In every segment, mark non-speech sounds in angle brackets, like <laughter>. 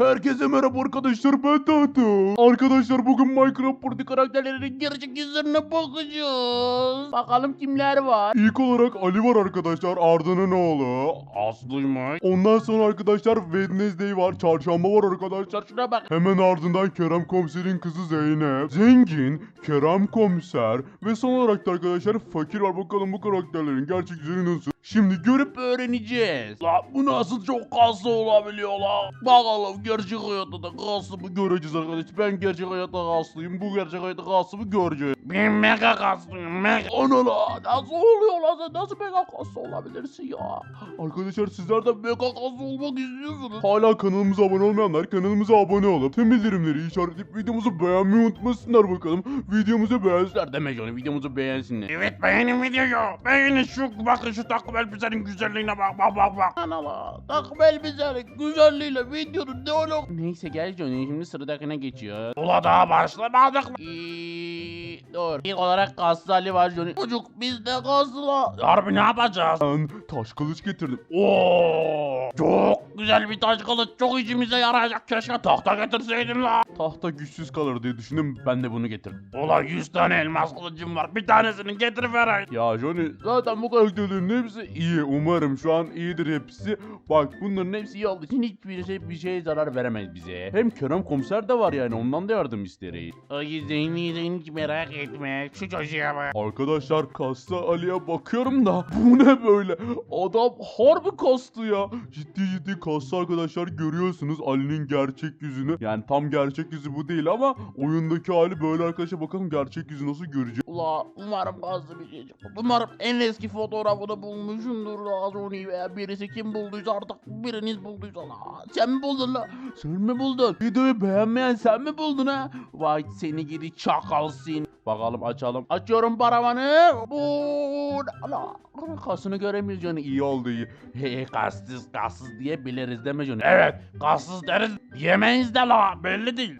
Herkese merhaba arkadaşlar ben Tahta. Arkadaşlar bugün Minecraft Party karakterlerinin gerçek yüzlerine bakacağız. Bakalım kimler var. İlk olarak Ali var arkadaşlar Arda'nın oğlu. Aslı'ymış. Ondan sonra arkadaşlar Wednesday var. Çarşamba var arkadaşlar. Şuna bak. Hemen ardından Kerem Komiser'in kızı Zeynep. Zengin, Kerem Komiser ve son olarak da arkadaşlar Fakir var. Bakalım bu karakterlerin gerçek yüzleri nasıl? Şimdi görüp öğreneceğiz. La bu nasıl çok kaslı olabiliyor la. Bakalım gerçek hayatta da kaslı mı göreceğiz arkadaşlar. Ben gerçek hayatta kaslıyım. Bu gerçek hayatta kaslı mı göreceğiz. Ben mega kaslıyım mega. Ana la nasıl oluyor lan sen nasıl mega kaslı olabilirsin ya? Arkadaşlar sizler de mega kaslı olmak istiyorsunuz. Hala kanalımıza abone olmayanlar kanalımıza abone olup tüm bildirimleri işaretleyip videomuzu beğenmeyi unutmasınlar bakalım. Videomuzu beğensinler demek onu videomuzu beğensinler. Evet beğenin videoyu. Beğenin şu bakın şu takım elbisenin güzelliğine bak bak bak bak. Ana la takım elbisenin güzelliğiyle videonun ne olur. Neyse gel Johnny şimdi sıradakine geçiyor. Ula daha başlamadık. İyi, dur. İlk olarak kaslı Ali var Johnny. Çocuk bizde kaslı la. Harbi ne yapacağız? Ben taş kılıç getirdim. Oo, çok güzel bir taş kılıç çok işimize yarayacak. Keşke tahta getirseydin la. Tahta güçsüz kalır diye düşündüm ben de bunu getirdim. Ula 100 tane elmas kılıcım var. Bir tanesini getirivereydin. Ya Johnny zaten bu karakterlerin hepsi iyi. Umarım şu an iyidir hepsi. Bak bunların hepsi iyi olduğu için hiçbirisi bir şeye zarar veremez bize. Hem Kerem komiser de var yani ondan da yardım isteriz. Ay Zeyni Zeyni hiç merak etme. Şu çocuğa bak. Arkadaşlar kasta Ali'ye bakıyorum da <laughs> bu ne böyle? Adam harbi kastı ya. Ciddi ciddi kastı arkadaşlar görüyorsunuz Ali'nin gerçek yüzünü. Yani tam gerçek yüzü bu değil ama oyundaki hali böyle arkadaşlar bakalım gerçek yüzü nasıl göreceğiz. Ula umarım gazlı bir şey çıkar. Umarım en eski fotoğrafını bulmuşumdur Johnny veya birisi kim bulduysa artık biriniz bulduysa la. Sen mi buldun la? Sen mi buldun? Videoyu beğenmeyen sen mi buldun ha? Vay seni gidi çakal seni. Bakalım açalım. Açıyorum paravanı. Bu ala kasını göremiyoruz yani iyi oldu iyi. He kassız kassız diye biliriz deme Johnny. Evet kassız deriz yemeyiz de la belli değil.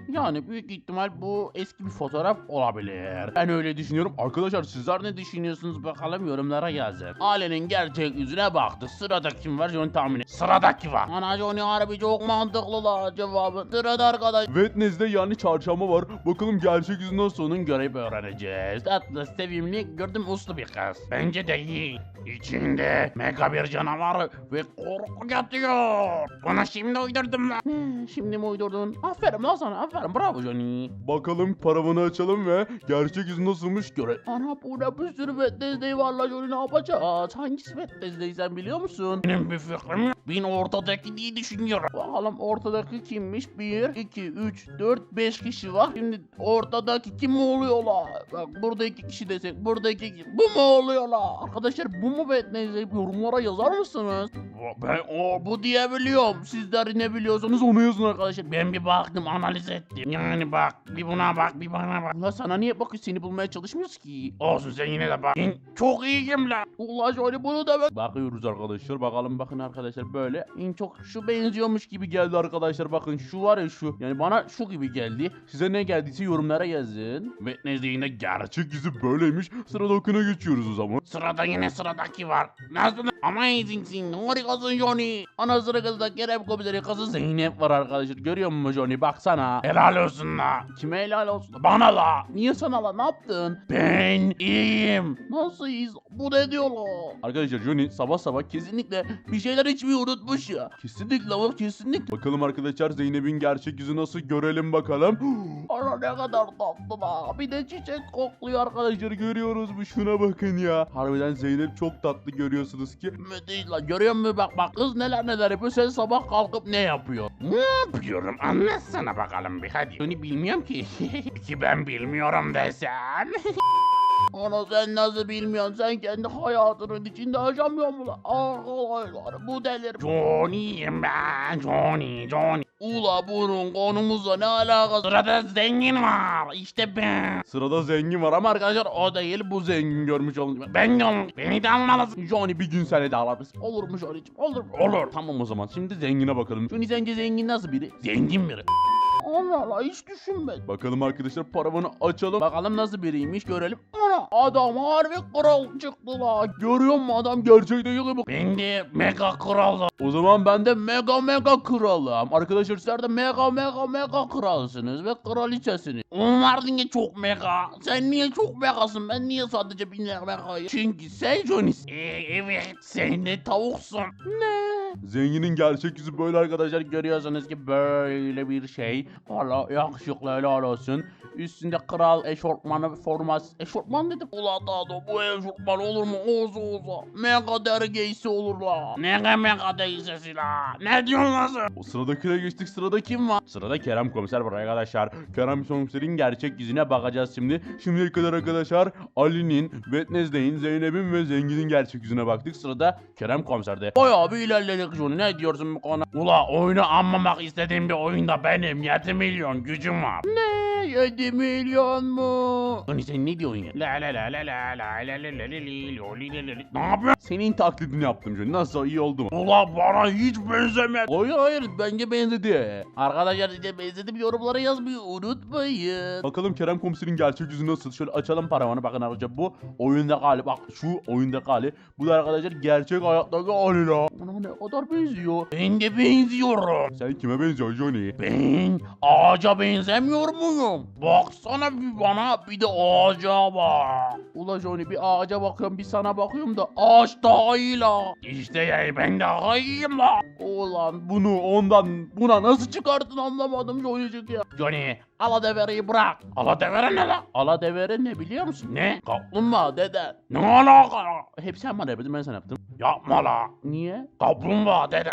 Yani büyük ihtimal bu eski bir fotoğraf olabilir. Ben öyle düşünüyorum. Arkadaşlar sizler ne düşünüyorsunuz bakalım yorumlara yazın. Ailenin gerçek yüzüne baktı. Sırada kim var Johnny tahmin et. Sıradaki var. Ana Johnny harbi çok mantıklı la cevabı. Sırada arkadaş. Wednesday yani çarşamba var. Bakalım gerçek yüzü nasıl onun görüp öğreneceğiz. Tatlı, sevimli, gördüm uslu bir kız. Bence de iyi. İçinde mega bir canavar ve korku yatıyor. Bunu şimdi uydurdum la. Hmm, Şimdi mi uydurdun? Aferin lan sana aferin bravo Johnny. Bakalım paravanı açalım ve gerçek yüzü nasılmış göre. Ana burada bir sürü Wednesday var la Johnny ne yapacağız? Hangisi Wednesday sen biliyor musun? Benim bir fikrim yok. Ben ortadaki diye düşünüyorum. Bakalım ortadaki kimmiş? 1, 2, 3, 4, 5 kişi var. Şimdi ortadaki kim oluyor la? Bak burada iki kişi desek burada iki kişi. Bu mu oluyor la? Arkadaşlar bu mu Wednesday? Yorumlara yazar mısınız? Ben o bu diyebiliyorum. Sizler ne biliyorsanız onu yazın arkadaşlar. Ben bir baktım analiz ettim. Yani bak bir buna bak bir bana bak. La sana niye bakıyor seni bulmaya çalışmıyoruz ki? Olsun sen yine de bak. Ben çok iyiyim la. Ula şöyle bunu da bak. Bakıyoruz arkadaşlar bakalım bakın arkadaşlar böyle en çok şu benziyormuş gibi geldi arkadaşlar bakın şu var ya şu yani bana şu gibi geldi size ne geldiyse yorumlara yazın ve nezdeyinde gerçek yüzü böyleymiş sıradakine geçiyoruz o zaman Sırada yine sıradaki var. Nasıl amazingsin harikasın Johnny. ana sıra kızda Kerem komiseri. Kızı Zeynep var arkadaşlar. Görüyor musun Johnny? Baksana. Helal olsun la. kime helal olsun? Bana la. niye sana la? Ne yaptın? Ben iyiyim. nasıl iyiyiz bu ne diyor la arkadaşlar Johnny sabah sabah kesinlikle bir şeyler içmeyi unutmuş ya. Kesinlikle ama kesinlikle. Bakalım arkadaşlar Zeynep'in gerçek yüzü nasıl görelim bakalım. <gasps> Ana ne kadar tatlı la. Bir de çiçek kokluyor arkadaşlar. Görüyoruz mu? Şuna bakın ya. Harbiden Zeynep çok tatlı görüyorsunuz ki. Müthiş la görüyor musun bak bak kız neler neler yapıyor sen sabah kalkıp ne yapıyor? Ne yapıyorum anlatsana bakalım bir hadi. Bunu bilmiyorum ki. <laughs> Ki ben bilmiyorum desem. <laughs> Ana sen nasıl bilmiyorsun sen kendi hayatının içinde yaşamıyor musun la? Arkadaşlar bu delir. Johnny'yim ben Johnny Johnny. Ula bunun konumuzla ne alakası? Sırada zengin var işte ben. Sırada zengin var ama arkadaşlar o değil bu zengin görmüş olun. Ben de beni de almalısın. Johnny bir gün seni de alırız. Olur mu Johnny'cim? Olur. Olur. Tamam o zaman şimdi zengine bakalım. Johnny sence zengin nasıl biri? Zengin biri. Allah Allah hiç düşünmedim. Bakalım arkadaşlar paravanı açalım. Bakalım nasıl biriymiş görelim. Ana adam harbi kral çıktı la. Görüyor musun adam gerçek değil mi? Ben de mega kralım. O zaman ben de mega mega kralım. Arkadaşlar sizler de mega mega mega kralsınız ve kraliçesiniz. Onlar niye çok mega? Sen niye çok megasın? Ben niye sadece bir megayım? Çünkü sen Johnny'sin. Ee, evet sen de tavuksun. Ne? Zenginin gerçek yüzü böyle arkadaşlar. Görüyorsunuz ki böyle bir şey. Valla yakışıklı helal olsun. Üstünde kral eşortmanı forması. Eşortman dedim. Ula da bu eşortman olur mu? Oza oza. Mega dergeysi olur la. Ne mega deysesi la. Ne diyorsun lan sen? O sıradakine geçtik. Sırada kim var? Sırada Kerem Komiser var arkadaşlar. Kerem Komiser'in gerçek yüzüne bakacağız şimdi. Şimdiye kadar arkadaşlar Ali'nin, Wednesday'in, Zeynep'in ve Zengin'in gerçek yüzüne baktık. Sırada Kerem Komiser'de. Bayağı bir ilerledik Johnny. Ne diyorsun bu konu? Ula oyunu anmamak istediğim bir oyunda benim 7 milyon gücüm var. Ne? 7 milyon mu? Johnny sen ne diyorsun ya? La la la la la la la la la li li. Ne yapıyorsun? Senin taklidini yaptım Johnny. Nasıl iyi oldu mu? Ula bana hiç benzemez. Hayır hayır bence benzedi. Arkadaşlar size benzedim yorumlara yazmayı unutmayın. Bakalım Kerem Komiser'in gerçek yüzü nasıl? Şöyle açalım paravanı. Bakın arkadaşlar bu oyunda Ali. Bak şu oyunda Ali. Bu da arkadaşlar gerçek hayattaki Ali la. Ona ne kadar benziyor. Ben de benziyorum. Sen kime benziyorsun Johnny? Ben ağaca benzemiyor muyum? Baksana bir bana bir de ağaca bak. Ula Johnny bir ağaca bakıyorum bir sana bakıyorum da ağaç daha iyi la. İşte ya ben daha iyiyim la. Ulan Bunu ondan buna nasıl çıkarttın anlamadım Johnny'cik ya. Johnny aladevereyi bırak. Aladevere ne la? Aladevere ne biliyor musun? Ne? Kaplumbağa dede. Ne alaka? Hep sen bana yapıyordun ben sana yaptım. Yapma la. Niye? Kaplumbağa dede.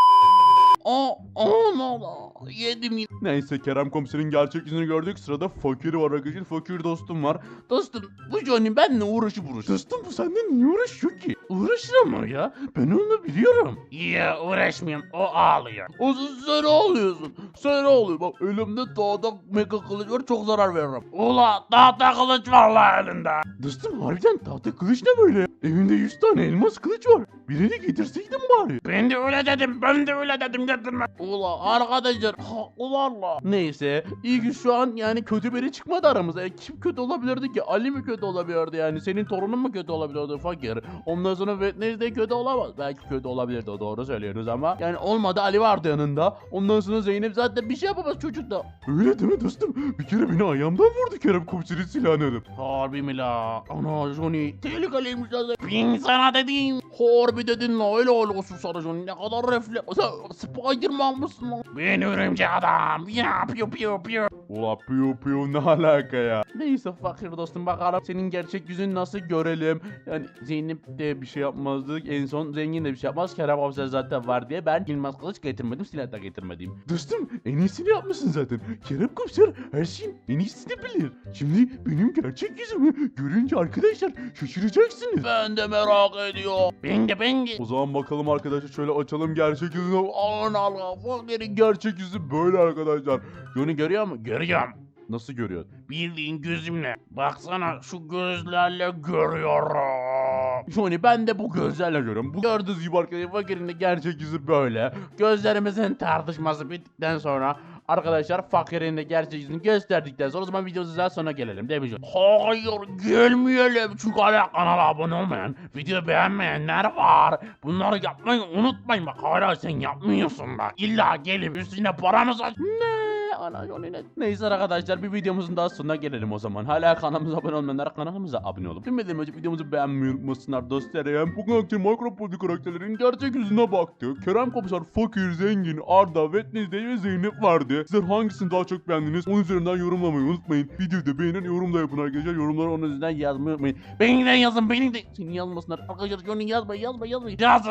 Aa, aa, la. Yedim yine. Neyse Kerem Komiser'in gerçek yüzünü gördük. Sırada fakir var arkadaşlar. Fakir dostum var. Dostum bu Johnny benimle uğraşı uğraş. Dostum bu senden niye uğraşıyor ki? Uğraşır ama ya. Ben onu biliyorum. Ya uğraşmayayım. O ağlıyor. O sen ağlıyorsun. Sen ağlıyor. Bak elimde dağda mega kılıç var çok zarar veririm. Ula dağda kılıç var la elinde. Dostum harbiden tahta kılıç ne böyle? Evinde 100 tane elmas kılıç var. Birini getirseydin bari. Ben de öyle dedim. Ben de öyle dedim getirme. Ula arkadaşlar haklılarla. Neyse iyi ki şu an yani kötü biri çıkmadı aramıza. E, kim kötü olabilirdi ki? Ali mi kötü olabilirdi yani? Senin torunun mu kötü olabilirdi fakir? Ondan sonra Wednesday kötü olamaz. Belki kötü olabilirdi doğru söylüyorsunuz ama. Yani olmadı Ali vardı yanında. Ondan sonra Zeynep zaten bir şey yapamaz çocuk da. Öyle değil mi dostum? Bir kere beni ayağımdan vurdu Kerem Komiser'in silahını alıp. Harbi mi la? Ana Johnny tehlikeliymiş la. Ben sana dedim. Harbi dedin la öyle olsun sana Johnny. Ne kadar refle... Sen Spiderman mısın lan? Ben örümcek adam. Ya piyo piyo piyo. Ula piyo piyo ne alaka ya? Neyse fakir dostum bakalım senin gerçek yüzünü nasıl görelim. Yani Zeynep de bir şey yapmazdı. En son zengin de bir şey yapmaz. Kerem Komiser zaten var diye ben Yılmaz Kılıç getirmedim. Silah da getirmedim. Dostum en iyisini yapmışsın zaten. Kerem Komiser her şeyin en iyisini bilir. Şimdi benim gerçek yüzümü görünce arkadaşlar şaşıracaksınız. Ben de merak ediyorum. Ben de. O zaman bakalım arkadaşlar şöyle açalım gerçek yüzünü. Ana Allah fakirin Gerçek yüzü böyle arkadaşlar. Johnny görüyor mu? Görüyorum. Nasıl görüyorsun? Bildiğin gözümle. Baksana şu gözlerle görüyorum. Johnny ben de bu gözlerle görüyorum. Bu Gördüğünüz gibi arkadaşlar fakirin de gerçek yüzü böyle. gözlerimizin tartışması bittikten sonra arkadaşlar fakirin de gerçek yüzünü gösterdikten sonra o zaman videomuzdan sonra gelelim değil mi? Hayır gelmeyelim çünkü hala kanala abone olmayan, video beğenmeyenler var. Bunları yapmayı unutmayın bak hala sen yapmıyorsun bak. İlla gelip üstüne paramız aç. Ne? Ana Johnny ne? Neyse arkadaşlar bir videomuzun daha sonuna gelelim o zaman. Hala kanalımıza abone olmayanlar kanalımıza abone olup. Bilmeden önce videomuzu beğenmeyi unutmasınlar dostlarım. Bugün akşam Minecraft karakterlerin gerçek yüzüne baktık. Kerem Komiser, Fakir, Zengin, Arda, Wednesday ve Zeynep vardı. Sizler hangisini daha çok beğendiniz? Onun üzerinden yorumlamayı unutmayın. Videoyu da beğenin, yorum da yapın arkadaşlar. Yorumları onun üzerinden yazmayı unutmayın. Beni de yazın beni de. Senin yazmasınlar. Arkadaşlar Johnny yazma yazma yazma. Yazın.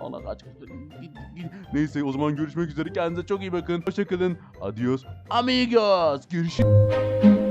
Allah kaç. Neyse o zaman görüşmek üzere. Kendinize çok iyi bakın. Hoşçakalın. Adios. Amigos. Görüşürüz.